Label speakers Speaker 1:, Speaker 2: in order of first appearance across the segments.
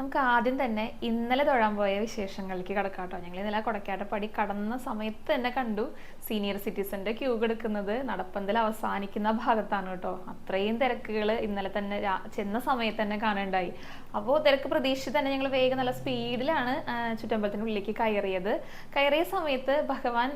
Speaker 1: നമുക്ക് ആദ്യം തന്നെ ഇന്നലെ തൊഴാൻ പോയ വിശേഷങ്ങളിലേക്ക് കടക്കാട്ടോ ഞങ്ങൾ ഇന്നലെ കൊടക്കാട്ടപ്പടി കടന്ന സമയത്ത് തന്നെ കണ്ടു സീനിയർ സിറ്റിസന്റെ ക്യൂ കിടക്കുന്നത് നടപ്പന്തൽ അവസാനിക്കുന്ന ഭാഗത്താണ് കേട്ടോ. അത്രയും തിരക്കുകൾ ഇന്നലെ തന്നെ ചെന്ന സമയത്ത് തന്നെ കാണുണ്ടായി അപ്പോൾ തിരക്ക് പ്രതീക്ഷിച്ച് തന്നെ ഞങ്ങൾ വേഗം നല്ല സ്പീഡിലാണ് ചുറ്റമ്പലത്തിന്റെ ഉള്ളിലേക്ക് കയറിയത്. കയറിയ സമയത്ത് ഭഗവാൻ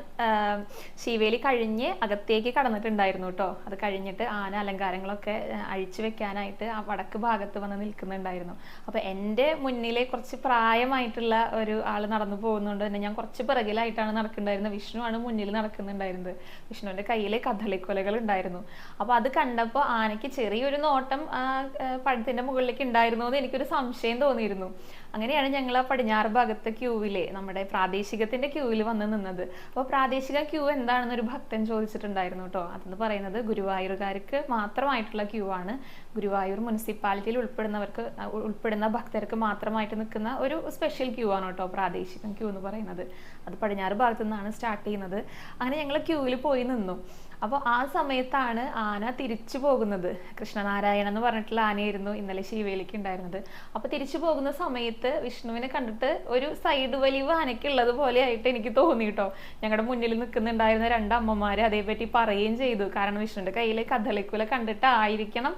Speaker 1: ശിവേലി കഴിഞ്ഞ് അകത്തേക്ക് കടന്നിട്ടുണ്ടായിരുന്നു കേട്ടോ. അത് കഴിഞ്ഞിട്ട് ആന അലങ്കാരങ്ങളൊക്കെ അഴിച്ചു വെക്കാനായിട്ട് ആ വടക്ക് ഭാഗത്ത് വന്ന് നിൽക്കുന്നുണ്ടായിരുന്നു. അപ്പൊ എന്റെ മുന്നിലെ കുറച്ച് പ്രായമായിട്ടുള്ള ഒരു ആൾ നടന്നു പോകുന്നുണ്ട്. തന്നെ ഞാൻ കുറച്ച് പിറകിലായിട്ടാണ് നടക്കുന്നുണ്ടായിരുന്നത്. ആണ് മുന്നിൽ നടക്കുന്നുണ്ടായിരുന്നത്. വിഷ്ണുവിന്റെ കയ്യിലെ കഥളിക്കൊലകൾ ഉണ്ടായിരുന്നു. അപ്പൊ അത് കണ്ടപ്പോൾ ആനയ്ക്ക് ചെറിയൊരു നോട്ടം പഴത്തിന്റെ മുകളിലേക്ക് ഉണ്ടായിരുന്നു എന്ന് എനിക്കൊരു സംശയം തോന്നിയിരുന്നു. അങ്ങനെയാണ് ഞങ്ങൾ ആ പടിഞ്ഞാറ് ഭാഗത്തെ ക്യൂവിലെ നമ്മുടെ പ്രാദേശികത്തിന്റെ ക്യൂവിൽ വന്ന് നിന്നത്. അപ്പോൾ പ്രാദേശിക ക്യൂ എന്താണെന്ന് ഒരു ഭക്തൻ ചോദിച്ചിട്ടുണ്ടായിരുന്നു കേട്ടോ അതെന്ന് പറയുന്നത് ഗുരുവായൂർകാർക്ക് മാത്രമായിട്ടുള്ള ക്യൂ ആണ്. ഗുരുവായൂർ മുനിസിപ്പാലിറ്റിയിൽ ഉൾപ്പെടുന്നവർക്ക് ഉൾപ്പെടുന്ന ഭക്തർക്ക് മാത്രമായിട്ട് നിൽക്കുന്ന ഒരു സ്പെഷ്യൽ ക്യൂ ആണ് കേട്ടോ പ്രാദേശികം ക്യൂ എന്ന് പറയുന്നത്. അത് പടിഞ്ഞാറ് ഭാഗത്തു നിന്നാണ് സ്റ്റാർട്ട് ചെയ്യുന്നത്. അങ്ങനെ ഞങ്ങൾ ക്യൂവിൽ പോയി നിന്നു. അപ്പോൾ ആ സമയത്താണ് ആന തിരിച്ചു പോകുന്നത്. കൃഷ്ണനാരായണ എന്ന് പറഞ്ഞിട്ടുള്ള ആനയായിരുന്നു ഇന്നലെ ശിവയിലേക്ക് ഉണ്ടായിരുന്നത്. അപ്പോൾ തിരിച്ചു പോകുന്ന സമയത്ത് വിഷ്ണുവിനെ കണ്ടിട്ട് ഒരു സൈഡ് വലിവ് ആനയ്ക്കുള്ളത് പോലെ ആയിട്ട് എനിക്ക് തോന്നി കേട്ടോ ഞങ്ങളുടെ മുന്നിൽ നിൽക്കുന്നുണ്ടായിരുന്ന രണ്ട് അമ്മമാര് അതേപറ്റി പറയുകയും ചെയ്തു. കാരണം വിഷ്ണുവിന്റെ കയ്യിൽ കഥളിക്കുല കണ്ടിട്ടായിരിക്കണം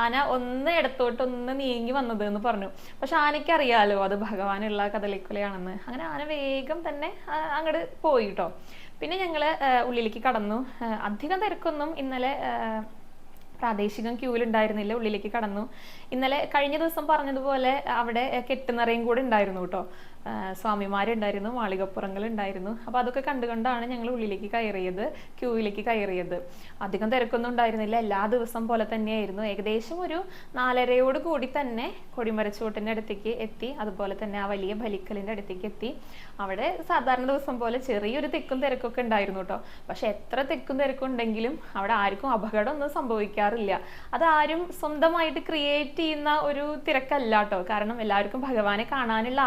Speaker 1: ആന ഒന്ന് ഇടത്തോട്ട് ഒന്ന് നീങ്ങി വന്നത് എന്ന് പറഞ്ഞു. പക്ഷെ ആനയ്ക്ക് അറിയാലോ അത് ഭഗവാനുള്ള കഥളിക്കുലയാണെന്ന് അങ്ങനെ ആന വേഗം തന്നെ അങ്ങോട്ട് പോയി കേട്ടോ പിന്നെ ഞങ്ങൾ ഉള്ളിലേക്ക് കടന്നു. അധികം തിരക്കൊന്നും ഇന്നലെ പ്രാദേശികം ക്യൂവിൽ ഉണ്ടായിരുന്നില്ല. ഉള്ളിലേക്ക് കടന്നു. ഇന്നലെ കഴിഞ്ഞ ദിവസം പറഞ്ഞതുപോലെ അവിടെ കെട്ടുനിറയും കൂടെ ഉണ്ടായിരുന്നു കേട്ടോ. സ്വാമിമാരുണ്ടായിരുന്നു മാളികപ്പുറങ്ങളുണ്ടായിരുന്നു അപ്പോൾ അതൊക്കെ കണ്ടുകൊണ്ടാണ് ഞങ്ങൾ ഉള്ളിലേക്ക് കയറിയത് ക്യൂവിലേക്ക് കയറിയത്. അധികം തിരക്കൊന്നും ഉണ്ടായിരുന്നില്ല. എല്ലാ ദിവസം പോലെ തന്നെയായിരുന്നു. ഏകദേശം ഒരു നാലരയോട് കൂടി തന്നെ കൊടിമരച്ചോട്ടിന്റെ അടുത്തേക്ക് എത്തി. അതുപോലെ തന്നെ ആ വലിയ ബലിക്കലിന്റെ അടുത്തേക്ക് എത്തി. അവിടെ സാധാരണ ദിവസം പോലെ ചെറിയൊരു തെക്കും തിരക്കൊക്കെ ഉണ്ടായിരുന്നു കേട്ടോ. പക്ഷെ എത്ര തെക്കും തിരക്കും ഉണ്ടെങ്കിലും അവിടെ ആർക്കും അപകടം ഒന്നും സംഭവിക്കാറില്ല. അത് ആരും സ്വന്തമായിട്ട് ക്രിയേറ്റ് ചെയ്യുന്ന ഒരു തിരക്കല്ല കേട്ടോ. കാരണം എല്ലാവർക്കും ഭഗവാനെ കാണാനുള്ള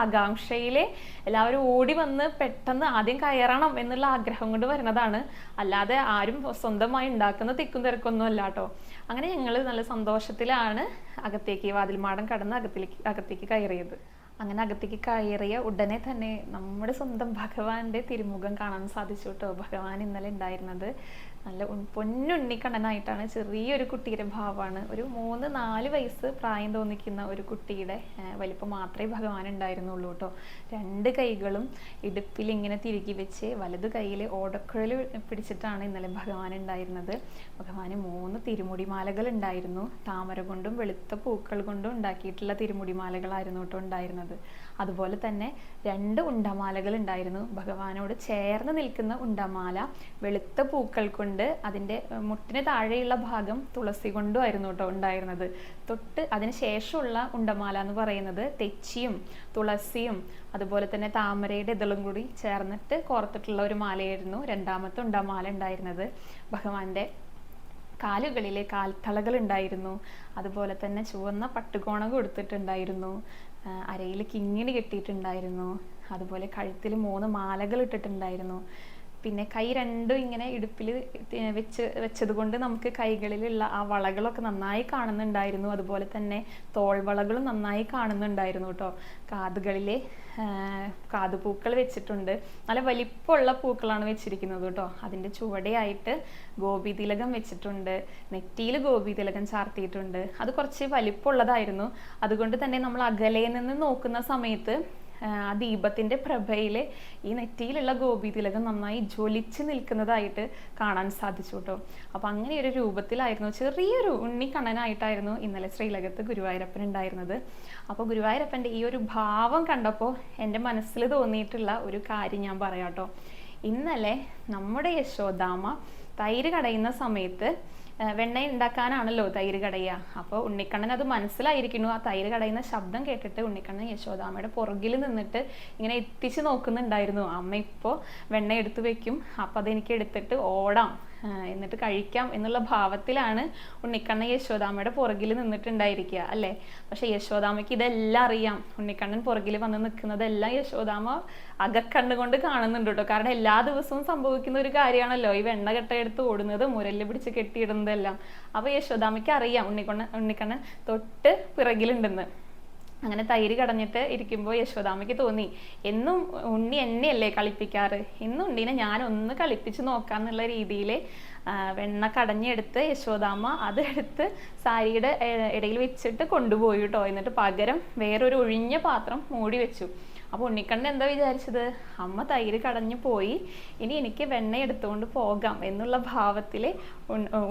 Speaker 1: ആകാംക്ഷയിലെ എല്ലാവരും ഓടി വന്ന് പെട്ടെന്ന് ആദ്യം കയറണം എന്നുള്ള ആഗ്രഹം കൊണ്ട് വരുന്നതാണ്. അല്ലാതെ ആരും സ്വന്തമായി ഉണ്ടാക്കുന്ന തിക്കും തിരക്കൊന്നും അല്ല കേട്ടോ അങ്ങനെ ഞങ്ങൾ നല്ല സന്തോഷത്തിലാണ് അകത്തേക്ക് വാതിൽമാടം കടന്ന് അകത്തിലേക്ക് അകത്തേക്ക് കയറിയത്. അങ്ങനെ അകത്തേക്ക് കയറിയ ഉടനെ തന്നെ നമ്മുടെ സ്വന്തം ഭഗവാന്റെ തിരുമുഖം കാണാൻ സാധിച്ചു കേട്ടോ ഭഗവാൻ ഇന്നലെ ഉണ്ടായിരുന്നത് നല്ല പൊന്നുണ്ണിക്കണ്ണനായിട്ടാണ് ചെറിയൊരു കുട്ടിയുടെ ഭാവമാണ്. ഒരു മൂന്ന് നാല് വയസ്സ് പ്രായം തോന്നിക്കുന്ന ഒരു കുട്ടിയുടെ വലിപ്പം മാത്രമേ ഭഗവാൻ ഉണ്ടായിരുന്നുള്ളൂ കേട്ടോ. രണ്ട് കൈകളും ഇടുപ്പിൽ ഇങ്ങനെ തിരുകി വെച്ച് വലത് കൈയിൽ ഓടക്കുഴൽ പിടിച്ചിട്ടാണ് ഇന്നലെ ഭഗവാൻ ഉണ്ടായിരുന്നത്. ഭഗവാന് മൂന്ന് തിരുമുടിമാലകൾ ഉണ്ടായിരുന്നു. താമര കൊണ്ടും വെളുത്ത പൂക്കൾ കൊണ്ടും ഉണ്ടാക്കിയിട്ടുള്ള തിരുമുടിമാലകളായിരുന്നു കേട്ടോ ഉണ്ടായിരുന്നത്. അതുപോലെ തന്നെ രണ്ട് ഉണ്ടമാലകൾ ഉണ്ടായിരുന്നു. ഭഗവാനോട് ചേർന്ന് നിൽക്കുന്ന ഉണ്ടമാല വെളുത്ത പൂക്കൾ കൊണ്ട് അതിന്റെ ഏർ, മുട്ടിന് താഴെയുള്ള ഭാഗം തുളസി കൊണ്ടും ആയിരുന്നു കേട്ടോ ഉണ്ടായിരുന്നത്. തൊട്ട് അതിന് ശേഷമുള്ള ഉണ്ടമാല എന്ന് പറയുന്നത് തെച്ചിയും തുളസിയും അതുപോലെ തന്നെ താമരയുടെ ഇതളും കൂടി ചേർന്നിട്ട് കോർത്തിട്ടുള്ള ഒരു മാലയായിരുന്നു രണ്ടാമത്തെ ഉണ്ടമാല ഉണ്ടായിരുന്നത്. ഭഗവാന്റെ കാലുകളിലെ കാൽത്തളകൾ ഉണ്ടായിരുന്നു. അതുപോലെ തന്നെ ചുവന്ന പട്ടുകോണ കൊടുത്തിട്ടുണ്ടായിരുന്നു. അരയിൽ കിങ്ങിണി കെട്ടിയിട്ടുണ്ടായിരുന്നു. അതുപോലെ കഴുത്തിൽ മൂന്ന് മാലകൾ ഇട്ടിട്ടുണ്ടായിരുന്നു. പിന്നെ കൈ രണ്ടും ഇങ്ങനെ ഇടുപ്പിൽ വെച്ച് വെച്ചത് കൊണ്ട് നമുക്ക് കൈകളിലുള്ള ആ വളകളൊക്കെ നന്നായി കാണുന്നുണ്ടായിരുന്നു. അതുപോലെ തന്നെ തോൾവളകളും നന്നായി കാണുന്നുണ്ടായിരുന്നു കേട്ടോ. കാതുകളിലെ കാതുപൂക്കൾ വെച്ചിട്ടുണ്ട്. നല്ല വലിപ്പമുള്ള പൂക്കളാണ് വെച്ചിരിക്കുന്നത് കേട്ടോ. അതിന്റെ ചുവടെയായിട്ട് ഗോപി തിലകം വെച്ചിട്ടുണ്ട്. നെറ്റിയിൽ ഗോപി തിലകം ചാർത്തിയിട്ടുണ്ട്. അത് കുറച്ച് വലിപ്പമുള്ളതായിരുന്നു. അതുകൊണ്ട് തന്നെ നമ്മൾ അകലെ നിന്ന് നോക്കുന്ന സമയത്ത് ആ, ദീപത്തിന്റെ പ്രഭയിൽ ഈ നെറ്റിയിലുള്ള ഗോപി തിലകം നന്നായി ജ്വലിച്ച് നിൽക്കുന്നതായിട്ട് കാണാൻ സാധിച്ചു കേട്ടോ. അപ്പം അങ്ങനെ ഒരു രൂപത്തിലായിരുന്നു ചെറിയൊരു ഉണ്ണിക്കണ്ണനായിട്ടായിരുന്നു ഇന്നലെ ശ്രീലകത്ത് ഗുരുവായൂരപ്പൻ ഉണ്ടായിരുന്നത്. അപ്പോൾ ഗുരുവായൂരപ്പന്റെ ഈ ഒരു ഭാവം കണ്ടപ്പോൾ എന്റെ മനസ്സിൽ തോന്നിയിട്ടുള്ള ഒരു കാര്യം ഞാൻ പറയാം കേട്ടോ. ഇന്നലെ നമ്മുടെ യശോദാമ തൈര് കടയുന്ന സമയത്ത് വെണ്ണ ഉണ്ടാക്കാനാണല്ലോ തൈര് കടയുക. അപ്പോൾ ഉണ്ണിക്കണ്ണൻ അത് മനസ്സിലായിരിക്കുന്നു. ആ തൈര് കടയുന്ന ശബ്ദം കേട്ടിട്ട് ഉണ്ണിക്കണ്ണൻ യശോദാമ്മയുടെ പുറകിൽ നിന്നിട്ട് ഇങ്ങനെ എത്തിച്ച് നോക്കുന്നുണ്ടായിരുന്നു. അമ്മ ഇപ്പോൾ വെണ്ണ എടുത്തു വെക്കും. അപ്പം അതെനിക്ക് എടുത്തിട്ട് ഓടാം. എന്നിട്ട് കഴിക്കാം എന്നുള്ള ഭാവത്തിലാണ് ഉണ്ണിക്കണ്ണൻ യശോദാമയുടെ പുറകിൽ നിന്നിട്ടുണ്ടായിരിക്കുക അല്ലേ? പക്ഷെ യശോദാമയ്ക്ക് ഇതെല്ലാം അറിയാം. ഉണ്ണിക്കണ്ണൻ പുറകിൽ വന്ന് നിൽക്കുന്നതെല്ലാം യശോദാമ അകക്കണ്ണുകൊണ്ട് കൊണ്ട് കാണുന്നുണ്ട് കേട്ടോ. കാരണം എല്ലാ ദിവസവും സംഭവിക്കുന്ന ഒരു കാര്യമാണല്ലോ. ഈ വെണ്ണ കെട്ടയെടുത്ത് ഓടുന്നത് മുരൽ പിടിച്ച് കെട്ടിയിടുന്നതെല്ലാം. അപ്പൊ യശോദാമയ്ക്ക് അറിയാം ഉണ്ണിക്കണ്ണൻ ഉണ്ണിക്കണ്ണൻ തൊട്ട് പിറകിലുണ്ടെന്ന്. അങ്ങനെ തൈര് കടഞ്ഞിട്ട് ഇരിക്കുമ്പോൾ യശോദാമയ്ക്ക് തോന്നി എന്നും ഉണ്ണി എന്നെയല്ലേ കളിപ്പിക്കാറ്? ഇന്ന് ഉണ്ണീനെ ഞാൻ ഒന്ന് കളിപ്പിച്ച് നോക്കാന്നുള്ള രീതിയിൽ വെണ്ണ കടഞ്ഞെടുത്ത് യശോദാമ്മ അത് എടുത്ത് സാരിയുടെ ഇടയിൽ വെച്ചിട്ട് കൊണ്ടുപോയി കേട്ടോ എന്നിട്ട് പകരം വേറൊരു ഒഴിഞ്ഞ പാത്രം മൂടി വെച്ചു. അപ്പോൾ ഉണ്ണിക്കണ്ണൻ എന്താ വിചാരിച്ചത്? അമ്മ തൈര് കടഞ്ഞു പോയി. ഇനി എനിക്ക് വെണ്ണ എടുത്തുകൊണ്ട് പോകാം എന്നുള്ള ഭാവത്തിൽ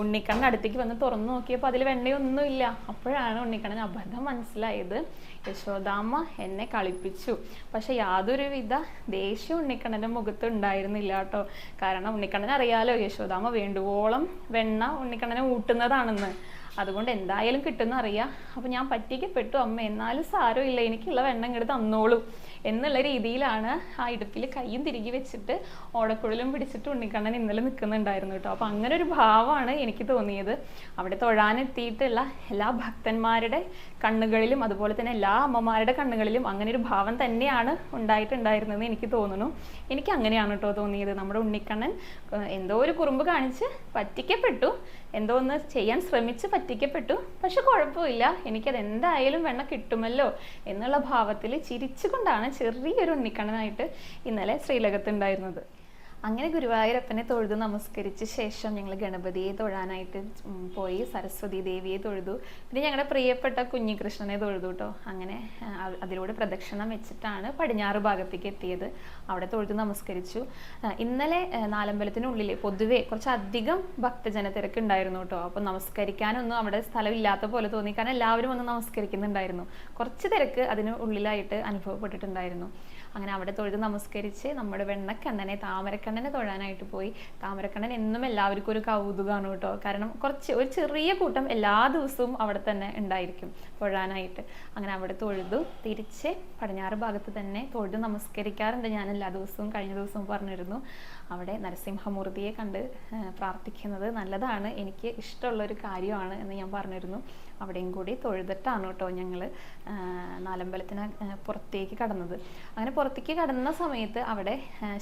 Speaker 1: ഉണ്ണിക്കണ്ണൻ അടുത്തേക്ക് വന്ന് തുറന്നു നോക്കിയപ്പോൾ അതിൽ വെണ്ണയൊന്നുമില്ല അപ്പോഴാണ് ഉണ്ണിക്കണ്ണൻ അബദ്ധം മനസ്സിലായത്. യശോദാമ്മ എന്നെ കളിപ്പിച്ചു. പക്ഷെ യാതൊരുവിധ ദേഷ്യം ഉണ്ണിക്കണ്ണന്റെ മുഖത്ത് ഉണ്ടായിരുന്നില്ല കേട്ടോ. കാരണം ഉണ്ണിക്കണ്ണൻ അറിയാലോ യശോദാമ്മ വേണ്ടുവോളം വെണ്ണ ഉണ്ണിക്കണ്ണനെ ഊട്ടുന്നതാണെന്ന്. അതുകൊണ്ട് എന്തായാലും കിട്ടുന്ന അറിയാം. അപ്പൊ ഞാൻ പറ്റിക്കപ്പെട്ടു അമ്മ. എന്നാലും സാരമില്ല. എനിക്കുള്ള വെണ്ണ ഇങ്ങോട്ട് തന്നോളൂ. എന്നുള്ള രീതിയിലാണ് ആ ഇടുപ്പിൽ കൈയും തിരികെ വെച്ചിട്ട് ഓടക്കുഴലും പിടിച്ചിട്ട് ഉണ്ണിക്കണ്ണൻ ഇന്നലെ നിൽക്കുന്നുണ്ടായിരുന്നു കേട്ടോ. അപ്പോൾ അങ്ങനെ ഒരു ഭാവമാണ് എനിക്ക് തോന്നിയത്. അവിടെ തൊഴാനെത്തിയിട്ടുള്ള എല്ലാ ഭക്തന്മാരുടെ കണ്ണുകളിലും അതുപോലെ തന്നെ എല്ലാ അമ്മമാരുടെ കണ്ണുകളിലും അങ്ങനെ ഒരു ഭാവം തന്നെയാണ് ഉണ്ടായിട്ടുണ്ടായിരുന്നതെന്ന് എനിക്ക് തോന്നുന്നു. എനിക്ക് അങ്ങനെയാണ് കേട്ടോ തോന്നിയത്. നമ്മുടെ ഉണ്ണിക്കണ്ണൻ എന്തോ ഒരു കുറുമ്പ് കാണിച്ച് പറ്റിക്കപ്പെട്ടു. എന്തോ ഒന്ന് ചെയ്യാൻ ശ്രമിച്ച് പറ്റിക്കപ്പെട്ടു. പക്ഷെ കുഴപ്പമില്ല. എനിക്കത് എന്തായാലും വെണ്ണ കിട്ടുമല്ലോ എന്നുള്ള ഭാവത്തിൽ ചിരിച്ചുകൊണ്ടാണ് ചെറിയൊരു ഉണ്ണിക്കണ്ണനായിട്ട് ഇന്നലെ ശ്രീലകത്തുണ്ടായിരുന്നത് അങ്ങനെ ഗുരുവായൂരപ്പനെ തൊഴുതു നമസ്കരിച്ച ശേഷം ഞങ്ങൾ ഗണപതിയെ തൊഴാനായിട്ട് പോയി സരസ്വതി ദേവിയെ തൊഴുതു. പിന്നെ ഞങ്ങളുടെ പ്രിയപ്പെട്ട കുഞ്ഞികൃഷ്ണനെ തൊഴുതു കേട്ടോ അങ്ങനെ അതിലൂടെ പ്രദക്ഷിണം വെച്ചിട്ടാണ് പടിഞ്ഞാറ് ഭാഗത്തേക്ക് എത്തിയത്. അവിടെ തൊഴുതു നമസ്കരിച്ചു. ഇന്നലെ നാലമ്പലത്തിനുള്ളിൽ പൊതുവെ കുറച്ചധികം ഭക്തജന തിരക്ക് ഉണ്ടായിരുന്നു കേട്ടോ അപ്പം നമസ്കരിക്കാനൊന്നും അവിടെ സ്ഥലമില്ലാത്ത പോലെ തോന്നി. കാരണം എല്ലാവരും വന്ന് നമസ്കരിക്കുന്നുണ്ടായിരുന്നു. കുറച്ച് തിരക്ക് അതിന് ഉള്ളിലായിട്ട് അനുഭവപ്പെട്ടിട്ടുണ്ടായിരുന്നു. അങ്ങനെ അവിടെ തൊഴുത് നമസ്കരിച്ച് നമ്മുടെ വെണ്ണക്കണ്ണനെ താമരക്കണ്ണനെ തൊഴാനായിട്ട് പോയി. താമരക്കണ്ണൻ എന്നും എല്ലാവർക്കും ഒരു കൗതുകമാണ് കേട്ടോ. കാരണം കുറച്ച് ഒരു ചെറിയ കൂട്ടം എല്ലാ ദിവസവും അവിടെ തന്നെ ഉണ്ടായിരിക്കും തൊഴാനായിട്ട്. അങ്ങനെ അവിടെ തൊഴുതു തിരിച്ച് പടിഞ്ഞാറ് ഭാഗത്ത് തന്നെ തൊഴുത് നമസ്കരിക്കാറുണ്ട് ഞാൻ എല്ലാ ദിവസവും കഴിഞ്ഞ ദിവസവും പറഞ്ഞിരുന്നു. അവിടെ നരസിംഹമൂർത്തിയെ കണ്ട് പ്രാർത്ഥിക്കുന്നത് നല്ലതാണ്. എനിക്ക് ഇഷ്ടമുള്ള ഒരു കാര്യമാണ് എന്ന് ഞാൻ പറഞ്ഞിരുന്നു. അവിടെയും കൂടി തൊഴുതിട്ടാണ് കേട്ടോ ഞങ്ങൾ നാലമ്പലത്തിന് പുറത്തേക്ക് കടന്നത്. അങ്ങനെ പുറത്തേക്ക് കടന്ന സമയത്ത് അവിടെ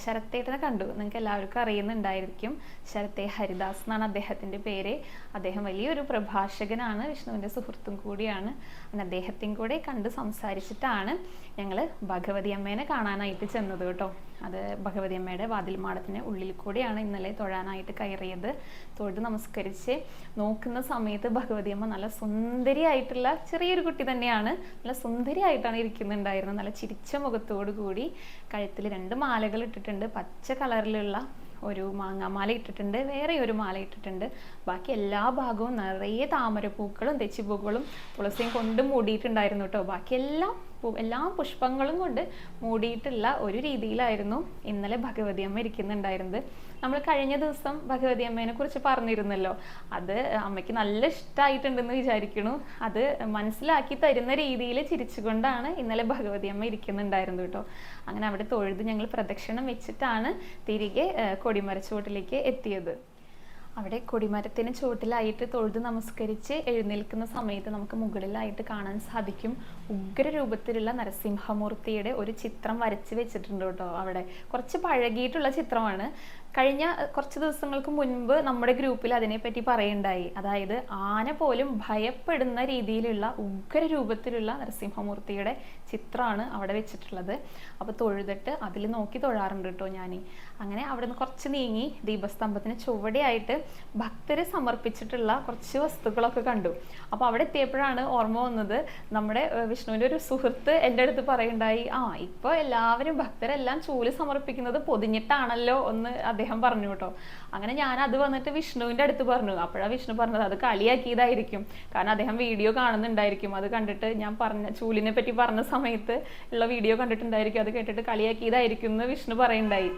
Speaker 1: ശരത്തേട്ടനെ കണ്ടു. നിങ്ങൾക്ക് എല്ലാവർക്കും അറിയുന്നുണ്ടായിരിക്കും. ശരത്തെ ഹരിദാസ് എന്നാണ് അദ്ദേഹത്തിന്റെ പേര്. അദ്ദേഹം വലിയൊരു പ്രഭാഷകനാണ് വിഷ്ണുവിന്റെ സുഹൃത്തും കൂടിയാണ്. അങ്ങനെ അദ്ദേഹത്തെയും കൂടെ കണ്ട് സംസാരിച്ചിട്ടാണ് ഞങ്ങൾ ഭഗവതി അമ്മേനെ കാണാനായിട്ട് ചെന്നത് കേട്ടോ. അത് ഭഗവതി അമ്മയുടെ വാതിൽമാടത്തിന് ഉള്ളിൽ കൂടിയാണ് ഇന്നലെ തൊഴാനായിട്ട് കയറിയത്. തൊഴുത് നമസ്കരിച്ച് നോക്കുന്ന സമയത്ത് ഭഗവതി അമ്മ നല്ല സുന്ദരിയായിട്ടുള്ള ചെറിയൊരു കുട്ടി തന്നെയാണ്. നല്ല സുന്ദരിയായിട്ടാണ് ഇരിക്കുന്നുണ്ടായിരുന്നത്. നല്ല ചിരിച്ച മുഖത്തോടു കൂടി കഴുത്തിൽ രണ്ട് മാലകൾ ഇട്ടിട്ടുണ്ട്. പച്ച കളറിലുള്ള ഒരു മാങ്ങാമാല ഇട്ടിട്ടുണ്ട്. വേറെ ഒരു മാല ഇട്ടിട്ടുണ്ട്. ബാക്കി എല്ലാ ഭാഗവും നിറയെ താമരപ്പൂക്കളും തെച്ചിപ്പൂക്കളും തുളസിയും കൊണ്ട് മൂടിയിട്ടുണ്ടായിരുന്നു കേട്ടോ. ബാക്കി എല്ലാം പുഷ്പങ്ങളും കൊണ്ട് മൂടിയിട്ടുള്ള ഒരു രീതിയിലായിരുന്നു ഇന്നലെ ഭഗവതി അമ്മ ഇരിക്കുന്നുണ്ടായിരുന്നത്. നമ്മൾ കഴിഞ്ഞ ദിവസം ഭഗവതി അമ്മേനെ കുറിച്ച് പറഞ്ഞിരുന്നല്ലോ. അത് അമ്മയ്ക്ക് നല്ല ഇഷ്ടമായിട്ടുണ്ടെന്ന് വിചാരിക്കുന്നു. അത് മനസ്സിലാക്കി തരുന്ന രീതിയിൽ ചിരിച്ചുകൊണ്ടാണ് ഇന്നലെ ഭഗവതി അമ്മ ഇരിക്കുന്നുണ്ടായിരുന്നു കേട്ടോ. അങ്ങനെ അവിടെ തൊഴുത് ഞങ്ങൾ പ്രദക്ഷിണം വെച്ചിട്ടാണ് തിരികെ കൊടിമരച്ചോട്ടിലേക്ക് എത്തിയത്. അവിടെ കൊടിമരത്തിന് ചുവട്ടിലായിട്ട് തൊഴുത് നമസ്കരിച്ച് എഴുന്നേൽക്കുന്ന സമയത്ത് നമുക്ക് മുകളിലായിട്ട് കാണാൻ സാധിക്കും. ഉഗ്ര രൂപത്തിലുള്ള നരസിംഹമൂർത്തിയുടെ ഒരു ചിത്രം വരച്ച് വെച്ചിട്ടുണ്ട് കേട്ടോ അവിടെ. കുറച്ച് പഴകിയിട്ടുള്ള ചിത്രമാണ്. കഴിഞ്ഞ കുറച്ച് ദിവസങ്ങൾക്ക് മുൻപ് നമ്മുടെ ഗ്രൂപ്പിൽ അതിനെപ്പറ്റി പറയുണ്ടായി. അതായത് ആന പോലും ഭയപ്പെടുന്ന രീതിയിലുള്ള ഉഗ്ര രൂപത്തിലുള്ള നരസിംഹമൂർത്തിയുടെ ചിത്രമാണ് അവിടെ വെച്ചിട്ടുള്ളത്. അപ്പോൾ തൊഴുതിട്ട് അതിൽ നോക്കി തൊഴാറുണ്ട് കേട്ടോ ഞാൻ അങ്ങനെ അവിടെ നിന്ന് കുറച്ച് നീങ്ങി ദീപസ്തംഭത്തിന് ചുവടെയായിട്ട് ഭക്തരെ സമർപ്പിച്ചിട്ടുള്ള കുറച്ച് വസ്തുക്കളൊക്കെ കണ്ടു. അപ്പോൾ അവിടെ എത്തിയപ്പോഴാണ് ഓർമ്മ വന്നത് നമ്മുടെ വിഷ്ണുവിന്റെ ഒരു സുഹൃത്ത് എന്റെ അടുത്ത് പറയുണ്ടായി ആ ഇപ്പോൾ എല്ലാവരും ഭക്തരെല്ലാം ചൂൽ സമർപ്പിക്കുന്നത് പൊതിഞ്ഞിട്ടാണല്ലോ ഒന്ന് അദ്ദേഹം പറഞ്ഞു കേട്ടോ. അങ്ങനെ ഞാൻ അത് വന്നിട്ട് വിഷ്ണുവിന്റെ അടുത്ത് പറഞ്ഞു. അപ്പോഴാണ് വിഷ്ണു പറഞ്ഞത് അത് കളിയാക്കിയതായിരിക്കും. കാരണം അദ്ദേഹം വീഡിയോ കാണുന്നുണ്ടായിരിക്കും. അത് കണ്ടിട്ട് ഞാൻ പറഞ്ഞ ചൂലിനെ പറ്റി പറഞ്ഞ സമയത്ത് ഉള്ള വീഡിയോ കണ്ടിട്ടുണ്ടായിരിക്കും. അത് കേട്ടിട്ട് കളിയാക്കിയതായിരിക്കും എന്ന് വിഷ്ണു പറയുണ്ടായി.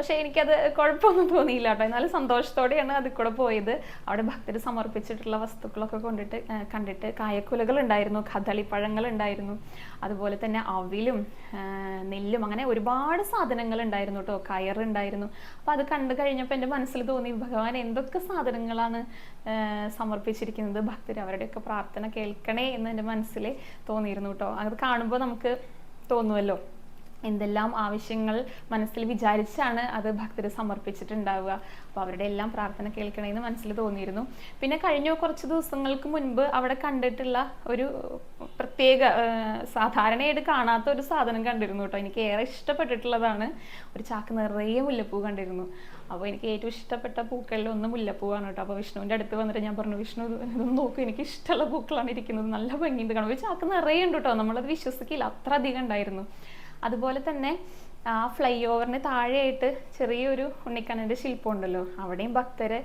Speaker 1: പക്ഷേ എനിക്കത് കുഴപ്പമൊന്നും തോന്നിയില്ല കേട്ടോ. എന്നാലും സന്തോഷത്തോടെയാണ് അതിൽ കൂടെ പോയത്. അവിടെ ഭക്തർ സമർപ്പിച്ചിട്ടുള്ള വസ്തുക്കളൊക്കെ കൊണ്ടിട്ട് കണ്ടിട്ട് കായക്കുലകൾ ഉണ്ടായിരുന്നു കദളിപ്പഴങ്ങൾ ഉണ്ടായിരുന്നു. അതുപോലെ തന്നെ അവിലും നെല്ലും അങ്ങനെ ഒരുപാട് സാധനങ്ങൾ ഉണ്ടായിരുന്നു കേട്ടോ. കയറുണ്ടായിരുന്നു അപ്പോൾ അത് കണ്ടു കഴിഞ്ഞപ്പോൾ എന്റെ മനസ്സിൽ തോന്നി ഭഗവാൻ എന്തൊക്കെ സാധനങ്ങളാണ് സമർപ്പിച്ചിരിക്കുന്നത്? ഭക്തർ അവരുടെയൊക്കെ പ്രാർത്ഥന കേൾക്കണേ എന്ന് എന്റെ മനസ്സിൽ തോന്നിയിരുന്നു കേട്ടോ. അത് കാണുമ്പോൾ നമുക്ക് തോന്നുമല്ലോ എന്തെല്ലാം ആവശ്യങ്ങൾ മനസ്സിൽ വിചാരിച്ചാണ് അത് ഭക്തർ സമർപ്പിച്ചിട്ടുണ്ടാവുക. അപ്പോൾ അവരുടെ എല്ലാം പ്രാർത്ഥന കേൾക്കണമെന്ന് മനസ്സിൽ തോന്നിയിരുന്നു. പിന്നെ കഴിഞ്ഞ കുറച്ച് ദിവസങ്ങൾക്ക് മുൻപ് അവിടെ കണ്ടിട്ടുള്ള ഒരു പ്രത്യേക സാധാരണയായിട്ട് കാണാത്ത ഒരു സാധനം കണ്ടിരുന്നു കേട്ടോ. എനിക്ക് ഏറെ ഇഷ്ടപ്പെട്ടിട്ടുള്ളതാണ്. ഒരു ചാക്ക് നിറയെ മുല്ലപ്പൂ കണ്ടിരുന്നു. അപ്പോൾ എനിക്ക് ഏറ്റവും ഇഷ്ടപ്പെട്ട പൂക്കളിൽ ഒന്ന് മുല്ലപ്പൂവാണ് കേട്ടോ. അപ്പോൾ വിഷ്ണുവിന്റെ അടുത്ത് വന്നിട്ട് ഞാൻ പറഞ്ഞു വിഷ്ണു ഇതൊന്നും നോക്കൂ. എനിക്ക് ഇഷ്ടമുള്ള പൂക്കളാണ് ഇരിക്കുന്നത്. നല്ല ഭംഗിയുണ്ട്. കാണും. ഒരു ചാക്ക് നിറയെ ഉണ്ട് കേട്ടോ. നമ്മളത് വിശ്വസിക്കില്ല. അത്ര അധികം ഉണ്ടായിരുന്നു. അതുപോലെ തന്നെ ആ ഫ്ലൈ ഓവറിന് താഴെയായിട്ട് ചെറിയൊരു ഉണ്ണിക്കണ്ണന്റെ ശില്പം ഉണ്ടല്ലോ അവിടെയും ഭക്തരെ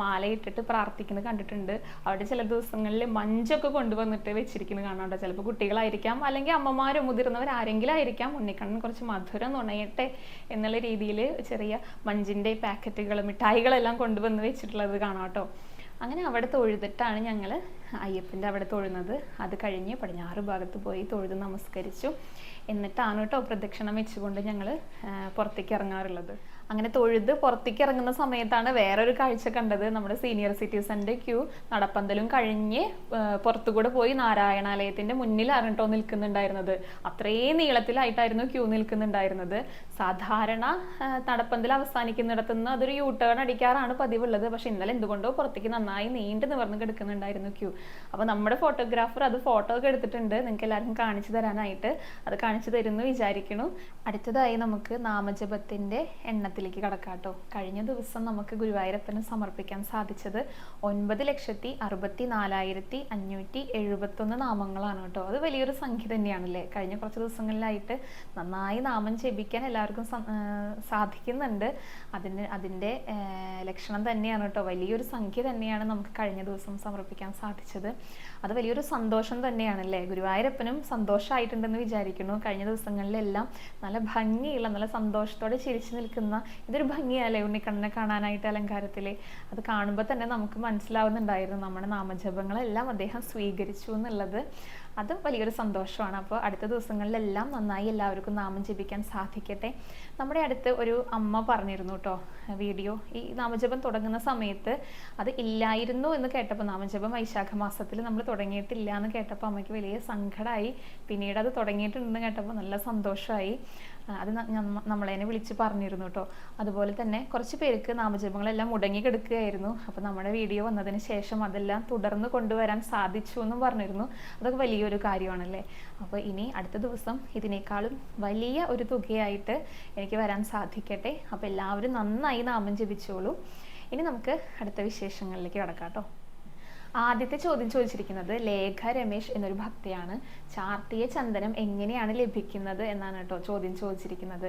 Speaker 1: മാലയിട്ടിട്ട് പ്രാർത്ഥിക്കുന്നത് കണ്ടിട്ടുണ്ട്. അവിടെ ചില ദിവസങ്ങളിൽ മഞ്ചൊക്കെ കൊണ്ടുവന്നിട്ട് വെച്ചിരിക്കുന്നത് കാണാറുണ്ട് ചിലപ്പോൾ കുട്ടികളായിരിക്കാം അല്ലെങ്കിൽ അമ്മമാരോ മുതിർന്നവർ ആരെങ്കിലും ആയിരിക്കാം ഉണ്ണിക്കണ്ണൻ കുറച്ച് മധുരം നുണയട്ടെ എന്നുള്ള രീതിയിൽ ചെറിയ മഞ്ചിന്റെ പാക്കറ്റുകൾ മിഠായികളെല്ലാം കൊണ്ടുവന്ന് വെച്ചിട്ടുള്ളത് കാണാട്ടോ അങ്ങനെ അവിടെ തൊഴുതിട്ടാണ് ഞങ്ങൾ അയ്യപ്പന്റെ അവിടെ തൊഴുന്നത് അത് കഴിഞ്ഞ് പടിഞ്ഞാറ് ഭാഗത്ത് പോയി തൊഴുത് നമസ്കരിച്ചു. എന്നിട്ടാണ് കേട്ടോ പ്രദക്ഷിണം വെച്ചുകൊണ്ട് ഞങ്ങൾ പുറത്തേക്ക് ഇറങ്ങാറുള്ളത്. അങ്ങനെ തൊഴുത് പുറത്തേക്ക് ഇറങ്ങുന്ന സമയത്താണ് വേറൊരു കാഴ്ച കണ്ടത്. നമ്മുടെ സീനിയർ സിറ്റിസന്റെ ക്യൂ നടപ്പന്തലും കഴിഞ്ഞ് പുറത്തുകൂടെ പോയി നാരായണാലയത്തിന്റെ മുന്നിൽ അറിഞ്ഞിട്ടോ നിൽക്കുന്നുണ്ടായിരുന്നത്. അത്രയും നീളത്തിലായിട്ടായിരുന്നു ക്യൂ നിൽക്കുന്നുണ്ടായിരുന്നത്. സാധാരണ നടപ്പന്തൽ അവസാനിക്കുന്നിടത്തുനിന്ന് അതൊരു യൂ ടേൺ അടിക്കാറാണ് പതിവുള്ളത്. പക്ഷെ ഇന്നലെ എന്തുകൊണ്ടോ പുറത്തേക്ക് നന്നായി നീണ്ടു നിവർന്ന് കിടക്കുന്നുണ്ടായിരുന്നു ക്യൂ അപ്പോൾ നമ്മുടെ ഫോട്ടോഗ്രാഫർ അത് ഫോട്ടോ ഒക്കെ എടുത്തിട്ടുണ്ട്. നിങ്ങൾക്ക് എല്ലാവർക്കും കാണിച്ചു തരാനായിട്ട് അത് കാണിച്ചു തരുന്നു വിചാരിക്കുന്നു. അടുത്തതായി നമുക്ക് നാമജപത്തിന്റെ എണ്ണത്തിലേക്ക് കടക്കാം കടക്കാട്ടോ. കഴിഞ്ഞ ദിവസം നമുക്ക് ഗുരുവായൂരപ്പന് സമർപ്പിക്കാൻ സാധിച്ചത് ഒൻപത് ലക്ഷത്തി അറുപത്തി നാലായിരത്തി അഞ്ഞൂറ്റി എഴുപത്തൊന്ന് നാമങ്ങളാണ് കേട്ടോ. അത് വലിയൊരു സംഖ്യ തന്നെയാണല്ലേ? കഴിഞ്ഞ കുറച്ച് ദിവസങ്ങളിലായിട്ട് നന്നായി നാമം ജപിക്കാൻ എല്ലാവർക്കും സാധിക്കുന്നുണ്ട്. അതിന് അതിന്റെ ലക്ഷണം തന്നെയാണ് കേട്ടോ. വലിയൊരു സംഖ്യ തന്നെയാണ് നമുക്ക് കഴിഞ്ഞ ദിവസം സമർപ്പിക്കാൻ സാധിച്ചത്. അത് വലിയൊരു സന്തോഷം തന്നെയാണ് തന്നെയാണല്ലേ? ഗുരുവായൂരപ്പനും സന്തോഷമായിട്ടുണ്ടെന്ന് വിചാരിക്കുന്നു. കഴിഞ്ഞ ദിവസങ്ങളിലെല്ലാം നല്ല ഭംഗിയുള്ള നല്ല സന്തോഷത്തോടെ ചിരിച്ചു നിൽക്കുന്ന ഇതൊരു ഭംഗിയല്ലേ ഉണ്ണിക്കണ്ണനെ കാണാനായിട്ട് അലങ്കാരത്തിൽ അത് കാണുമ്പോൾ തന്നെ നമുക്ക് മനസ്സിലാവുന്നുണ്ടായിരുന്നു. നമ്മുടെ നാമജപങ്ങളെല്ലാം അദ്ദേഹം സ്വീകരിച്ചു എന്നുള്ളത്. അത് വലിയൊരു സന്തോഷമാണ്. അപ്പോൾ അടുത്ത ദിവസങ്ങളിലെല്ലാം നന്നായി എല്ലാവർക്കും നാമം ജപിക്കാൻ സാധിക്കട്ടെ. നമ്മുടെ അടുത്ത് ഒരു അമ്മ പറഞ്ഞിരുന്നു കേട്ടോ വീഡിയോ. ഈ നാമജപം തുടങ്ങുന്ന സമയത്ത് അത് ഇല്ലായിരുന്നു എന്ന് കേട്ടപ്പോൾ നാമജപം വൈശാഖ മാസത്തിൽ നമ്മൾ തുടങ്ങിയിട്ടില്ല എന്ന് കേട്ടപ്പോൾ അമ്മയ്ക്ക് വലിയ സങ്കടമായി. പിന്നീട് അത് തുടങ്ങിയിട്ടുണ്ടെന്ന് കേട്ടപ്പോൾ നല്ല സന്തോഷമായി. അത് നമ്മളതിനെ വിളിച്ച് പറഞ്ഞിരുന്നു കേട്ടോ അതുപോലെ തന്നെ കുറച്ച് പേർക്ക് നാമജപങ്ങളെല്ലാം മുടങ്ങി കിടക്കുകയായിരുന്നു. അപ്പോൾ നമ്മുടെ വീഡിയോ വന്നതിന് ശേഷം അതെല്ലാം തുടർന്ന് കൊണ്ടുവരാൻ സാധിച്ചു എന്നും പറഞ്ഞിരുന്നു. അതൊക്കെ വലിയൊരു കാര്യമാണല്ലേ? അപ്പോൾ ഇനി അടുത്ത ദിവസം ഇതിനേക്കാളും വലിയ ഒരു തുകയായിട്ട് എനിക്ക് വരാൻ സാധിക്കട്ടെ. അപ്പോൾ എല്ലാവരും നന്നായി നാമം ജപിച്ചോളൂ. ഇനി നമുക്ക് അടുത്ത വിശേഷങ്ങളിലേക്ക് കടക്കാം കേട്ടോ ആദ്യത്തെ ചോദ്യം ചോദിച്ചിരിക്കുന്നത് ലേഖ രമേശ് എന്നൊരു ഭക്തയാണ്. ചാർത്തിയ ചന്ദനം എങ്ങനെയാണ് ലഭിക്കുന്നത് എന്നാണ് കേട്ടോ ചോദ്യം ചോദിച്ചിരിക്കുന്നത്.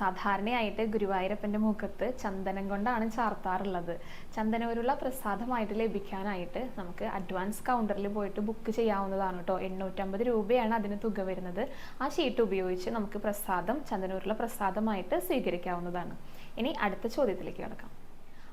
Speaker 1: സാധാരണയായിട്ട് ഗുരുവായൂരപ്പന്റെ മുഖത്ത് ചന്ദനം കൊണ്ടാണ് ചാർത്താറുള്ളത്. ചന്ദനൂരുള്ള പ്രസാദമായിട്ട് ലഭിക്കാനായിട്ട് നമുക്ക് അഡ്വാൻസ് കൗണ്ടറിൽ പോയിട്ട് ബുക്ക് ചെയ്യാവുന്നതാണ് കേട്ടോ. എണ്ണൂറ്റമ്പത് രൂപയാണ് അതിന് തുക വരുന്നത്. ആ ഷീറ്റ് ഉപയോഗിച്ച് നമുക്ക് പ്രസാദം ചന്ദനൂരുള്ള പ്രസാദമായിട്ട് സ്വീകരിക്കാവുന്നതാണ്. ഇനി അടുത്ത ചോദ്യത്തിലേക്ക് കിടക്കാം.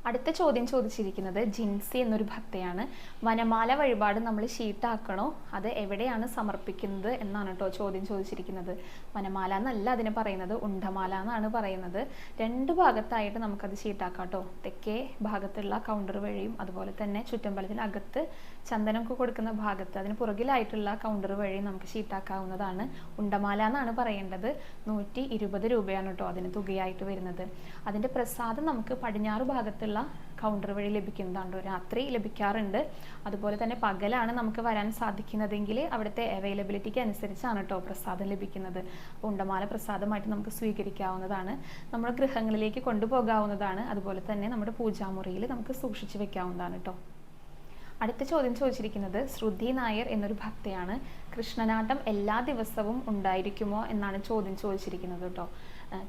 Speaker 1: അടുത്ത ചോദ്യം ചോദിച്ചിരിക്കുന്നത് ജിൻസി എന്നൊരു ഭക്തയാണ്. വനമാല വഴിപാട് നമ്മൾ ഷീട്ടാക്കണോ? അത് എവിടെയാണ് സമർപ്പിക്കുന്നത് എന്നാണ് കേട്ടോ ചോദ്യം ചോദിച്ചിരിക്കുന്നത്. വനമാല എന്നല്ല അതിന് പറയുന്നത് ഉണ്ടമാല എന്നാണ് പറയുന്നത്. രണ്ട് ഭാഗത്തായിട്ട് നമുക്കത് ഷീട്ടാക്കാം കേട്ടോ. തെക്കേ ഭാഗത്തുള്ള കൗണ്ടർ വഴിയും അതുപോലെ തന്നെ ചുറ്റമ്പലത്തിന് അകത്ത് ചന്ദനമൊക്കെ കൊടുക്കുന്ന ഭാഗത്ത് അതിന് പുറകിലായിട്ടുള്ള കൗണ്ടർ വഴിയും നമുക്ക് ഷീട്ടാക്കാവുന്നതാണ്. ഉണ്ടമാല എന്നാണ് പറയേണ്ടത്. നൂറ്റി ഇരുപത് രൂപയാണ് കേട്ടോ അതിന് തുകയായിട്ട് വരുന്നത്. അതിന്റെ പ്രസാദം നമുക്ക് പടിഞ്ഞാറ് ഭാഗത്തുള്ള കൗണ്ടർ വഴി ലഭിക്കുന്നതാണ് രാത്രി ലഭിക്കാറുണ്ട്. അതുപോലെ തന്നെ പകലാണ് നമുക്ക് വരാൻ സാധിക്കുന്നതെങ്കിൽ അവിടുത്തെ അവൈലബിലിറ്റിക്ക് അനുസരിച്ചാണ് കേട്ടോ പ്രസാദം ലഭിക്കുന്നത്. അപ്പോൾ ഉണ്ടമാല പ്രസാദമായിട്ട് നമുക്ക് സ്വീകരിക്കാവുന്നതാണ്. നമ്മുടെ ഗൃഹങ്ങളിലേക്ക് കൊണ്ടുപോകാവുന്നതാണ്. അതുപോലെ തന്നെ നമ്മുടെ പൂജാമുറിയിൽ നമുക്ക് സൂക്ഷിച്ചു വെക്കാവുന്നതാണ് കേട്ടോ അടുത്ത ചോദ്യം ചോദിച്ചിരിക്കുന്നത് ശ്രുതി നായർ എന്നൊരു ഭക്തയാണ്. കൃഷ്ണനാട്ടം എല്ലാ ദിവസവും ഉണ്ടായിരിക്കുമോ എന്നാണ് ചോദ്യം ചോദിച്ചിരിക്കുന്നത് കേട്ടോ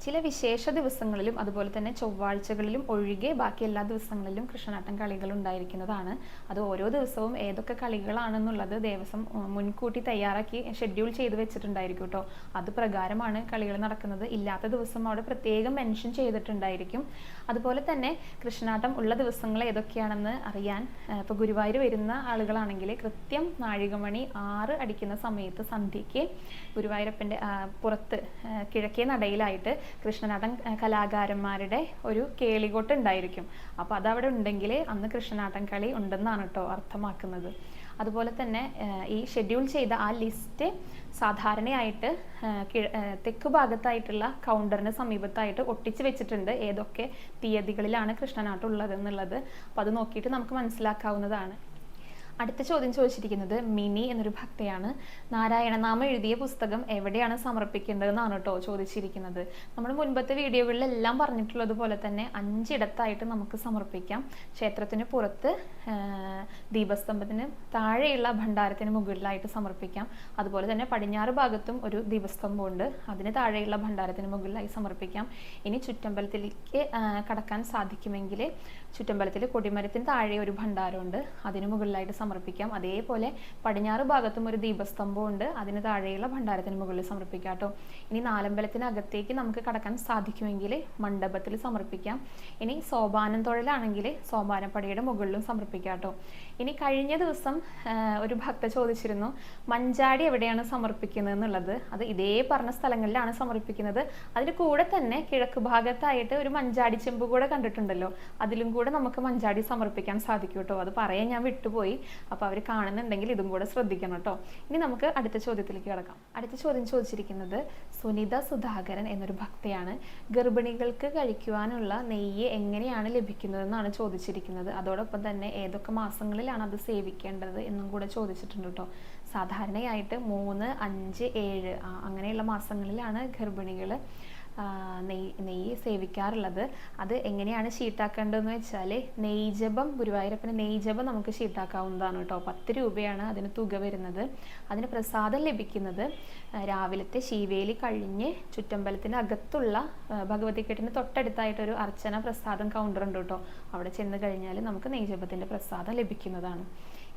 Speaker 1: ചില വിശേഷ ദിവസങ്ങളിലും അതുപോലെ തന്നെ ചൊവ്വാഴ്ചകളിലും ഒഴികെ ബാക്കി എല്ലാ ദിവസങ്ങളിലും കൃഷ്ണനാട്ടം കളികൾ ഉണ്ടായിരിക്കുന്നതാണ്. അത് ഓരോ ദിവസവും ഏതൊക്കെ കളികളാണെന്നുള്ളത് ദേവസ്വം മുൻകൂട്ടി തയ്യാറാക്കി ഷെഡ്യൂൾ ചെയ്ത് വെച്ചിട്ടുണ്ടായിരിക്കും കേട്ടോ അത് പ്രകാരമാണ് കളികൾ നടക്കുന്നത്. ഇല്ലാത്ത ദിവസം അവിടെ പ്രത്യേകം മെൻഷൻ ചെയ്തിട്ടുണ്ടായിരിക്കും. അതുപോലെ തന്നെ കൃഷ്ണനാട്ടം ഉള്ള ദിവസങ്ങൾ ഏതൊക്കെയാണെന്ന് അറിയാൻ ഇപ്പോൾ ഗുരുവായൂർ വരുന്ന ആളുകളാണെങ്കിൽ കൃത്യം നാഴികമണി ആറ് അടിക്കുന്ന സമയത്ത് സന്ധ്യയ്ക്ക് ഗുരുവായൂരപ്പന്റെ പുറത്ത് കിഴക്കേ നടയിലായിട്ട് കൃഷ്ണനാട്ടം ആ, കലാകാരന്മാരുടെ ഒരു കേളികൊട്ട് ഉണ്ടായിരിക്കും. അപ്പോൾ അതവിടെ ഉണ്ടെങ്കിൽ അന്ന് കൃഷ്ണനാട്ടം കളി ഉണ്ടെന്നാണ് കേട്ടോ അർത്ഥമാക്കുന്നത്. അതുപോലെ തന്നെ ഈ ഷെഡ്യൂൾ ചെയ്ത ആ ലിസ്റ്റ് സാധാരണയായിട്ട് തെക്ക് ഭാഗത്തായിട്ടുള്ള കൗണ്ടറിന് സമീപത്തായിട്ട് ഒട്ടിച്ച് വെച്ചിട്ടുണ്ട്. ഏതൊക്കെ തീയതികളിലാണ് കൃഷ്ണനാട്ടം ഉള്ളത് എന്നുള്ളത് അപ്പോൾ അത് നോക്കിയിട്ട് നമുക്ക് മനസ്സിലാക്കാവുന്നതാണ്. അടുത്ത ചോദ്യം ചോദിച്ചിരിക്കുന്നത് മിനി എന്നൊരു ഭക്തയാണ്. നാരായണ നാമം എഴുതിയ പുസ്തകം എവിടെയാണ് സമർപ്പിക്കേണ്ടതെന്നാണ് കേട്ടോ ചോദിച്ചിരിക്കുന്നത്. നമ്മൾ മുൻപത്തെ വീഡിയോകളിലെല്ലാം പറഞ്ഞിട്ടുള്ളത് പോലെ തന്നെ അഞ്ചിടത്തായിട്ട് നമുക്ക് സമർപ്പിക്കാം. ക്ഷേത്രത്തിന് പുറത്ത് ദീപസ്തംഭത്തിന് താഴെയുള്ള ഭണ്ഡാരത്തിന് മുകളിലായിട്ട് സമർപ്പിക്കാം. അതുപോലെ തന്നെ പടിഞ്ഞാറ് ഭാഗത്തും ഒരു ദീപസ്തംഭമുണ്ട്. അതിന് താഴെയുള്ള ഭണ്ഡാരത്തിന് മുകളിലായി സമർപ്പിക്കാം. ഇനി ചുറ്റമ്പലത്തിലേക്ക് കടക്കാൻ സാധിക്കുമെങ്കിൽ ചുറ്റമ്പലത്തിൽ കൊടിമരത്തിന് താഴെ ഒരു ഭണ്ഡാരമുണ്ട്. അതിന് മുകളിലായിട്ട് സമർപ്പിക്കാം. അതേപോലെ പടിഞ്ഞാറ് ഭാഗത്തും ഒരു ദീപസ്തംഭം ഉണ്ട് അതിന് താഴെയുള്ള ഭണ്ഡാരത്തിന് മുകളിൽ സമർപ്പിക്കാം കേട്ടോ ഇനി നാലമ്പലത്തിനകത്തേക്ക് നമുക്ക് കടക്കാൻ സാധിക്കുമെങ്കിൽ മണ്ഡപത്തിൽ സമർപ്പിക്കാം. ഇനി സോപാനം തൊഴിലാണെങ്കിൽ സോപാനപ്പടിയുടെ മുകളിലും സമർപ്പിക്കാം കേട്ടോ ഇനി കഴിഞ്ഞ ദിവസം ഒരു ഭക്ത ചോദിച്ചിരുന്നു മഞ്ചാടി എവിടെയാണ് സമർപ്പിക്കുന്നത് എന്നുള്ളത് അത് ഇതേ പറഞ്ഞ സ്ഥലങ്ങളിലാണ് സമർപ്പിക്കുന്നത്. അതിന് കൂടെ തന്നെ കിഴക്ക് ഭാഗത്തായിട്ട് ഒരു മഞ്ചാടി ചെമ്പ് കൂടെ കണ്ടിട്ടുണ്ടല്ലോ. അതിലും കൂടെ നമുക്ക് മഞ്ചാടി സമർപ്പിക്കാൻ സാധിക്കും കേട്ടോ. അത് പറയാൻ ഞാൻ വിട്ടുപോയി. അപ്പോൾ അവർ കാണുന്നുണ്ടെങ്കിൽ ഇതും കൂടെ ശ്രദ്ധിക്കണം കേട്ടോ. ഇനി നമുക്ക് അടുത്ത ചോദ്യത്തിലേക്ക് കിടക്കാം. അടുത്ത ചോദ്യം ചോദിച്ചിരിക്കുന്നത് സുനിത സുധാകരൻ എന്നൊരു ഭക്തയാണ് ഗർഭിണികൾക്ക് കഴിക്കുവാനുള്ള നെയ്യ് എങ്ങനെയാണ് ലഭിക്കുന്നതെന്നാണ് ചോദിച്ചിരിക്കുന്നത്? അതോടൊപ്പം തന്നെ ഏതൊക്കെ മാസങ്ങളിലാണ് അത് സേവിക്കേണ്ടത് എന്നും കൂടെ ചോദിച്ചിട്ടുണ്ട് കേട്ടോ സാധാരണയായിട്ട് മൂന്ന് അഞ്ച് ഏഴ് അങ്ങനെയുള്ള മാസങ്ങളിലാണ് ഗർഭിണികൾ നെയ്യ് നെയ്യ് സേവിക്കാറുള്ളത്. അത് എങ്ങനെയാണ് ഷീട്ടാക്കേണ്ടതെന്ന് വെച്ചാൽ നെയ്ജപം ഗുരുവായൂരപ്പന് നെയ്ജപം നമുക്ക് ഷീട്ടാക്കാവുന്നതാണ് കേട്ടോ. പത്ത് രൂപയാണ് അതിന് തുക വരുന്നത്. അതിന് പ്രസാദം ലഭിക്കുന്നത് രാവിലത്തെ ശീവേലി കഴിഞ്ഞ് ചുറ്റമ്പലത്തിന് അകത്തുള്ള ഭഗവതിക്കെട്ടിന് തൊട്ടടുത്തായിട്ടൊരു അർച്ചന പ്രസാദം കൗണ്ടർ ഉണ്ട് കേട്ടോ. അവിടെ ചെന്ന് കഴിഞ്ഞാൽ നമുക്ക് നെയ്ജപത്തിന്റെ പ്രസാദം ലഭിക്കുന്നതാണ്.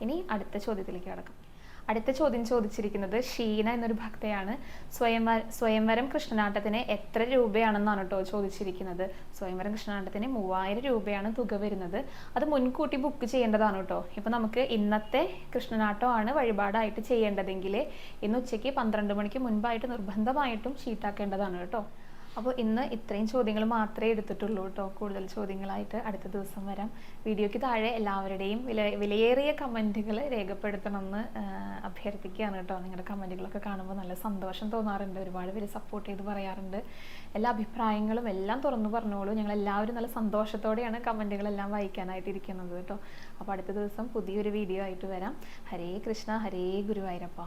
Speaker 1: ഇനി അടുത്ത ചോദ്യത്തിലേക്ക് കടക്കാം. അടുത്ത ചോദ്യം ചോദിച്ചിരിക്കുന്നത് ഷീന എന്നൊരു ഭക്തയാണ്. സ്വയംവര സ്വയംവരം കൃഷ്ണനാട്ടത്തിന് എത്ര രൂപയാണെന്നാണ് കേട്ടോ ചോദിച്ചിരിക്കുന്നത്. സ്വയംവരം കൃഷ്ണനാട്ടത്തിന് മൂവായിരം രൂപയാണ് തുക വരുന്നത്. അത് മുൻകൂട്ടി ബുക്ക് ചെയ്യേണ്ടതാണ് കേട്ടോ ഇപ്പം നമുക്ക് ഇന്നത്തെ കൃഷ്ണനാട്ടമാണ് വഴിപാടായിട്ട് ചെയ്യേണ്ടതെങ്കിൽ ഇന്ന് ഉച്ചയ്ക്ക് പന്ത്രണ്ട് മണിക്ക് മുൻപായിട്ട് നിർബന്ധമായിട്ടും ഷീട്ടാക്കേണ്ടതാണ് കേട്ടോ അപ്പോൾ ഇന്ന് ഇത്രയും ചോദ്യങ്ങൾ മാത്രമേ എടുത്തിട്ടുള്ളൂ കേട്ടോ. കൂടുതൽ ചോദ്യങ്ങളായിട്ട് അടുത്ത ദിവസം വരാം. വീഡിയോയ്ക്ക് താഴെ എല്ലാവരുടെയും വില വിലയേറിയ കമന്റുകൾ രേഖപ്പെടുത്തണമെന്ന് അഭ്യർത്ഥിക്കുകയാണ് കേട്ടോ. നിങ്ങളുടെ കമന്റുകളൊക്കെ കാണുമ്പോൾ നല്ല സന്തോഷം തോന്നാറുണ്ട്. ഒരുപാട് പേര് സപ്പോർട്ട് ചെയ്ത് പറയാറുണ്ട്. എല്ലാ അഭിപ്രായങ്ങളും എല്ലാം തുറന്നു പറഞ്ഞോളൂ. ഞങ്ങൾ എല്ലാവരും നല്ല സന്തോഷത്തോടെയാണ് കമന്റുകളെല്ലാം വായിക്കാനായിട്ട് ഇരിക്കുന്നത് കേട്ടോ. അപ്പോൾ അടുത്ത ദിവസം പുതിയൊരു വീഡിയോ ആയിട്ട് വരാം. ഹരേ കൃഷ്ണ ഹരേ ഗുരുവായൂരപ്പ.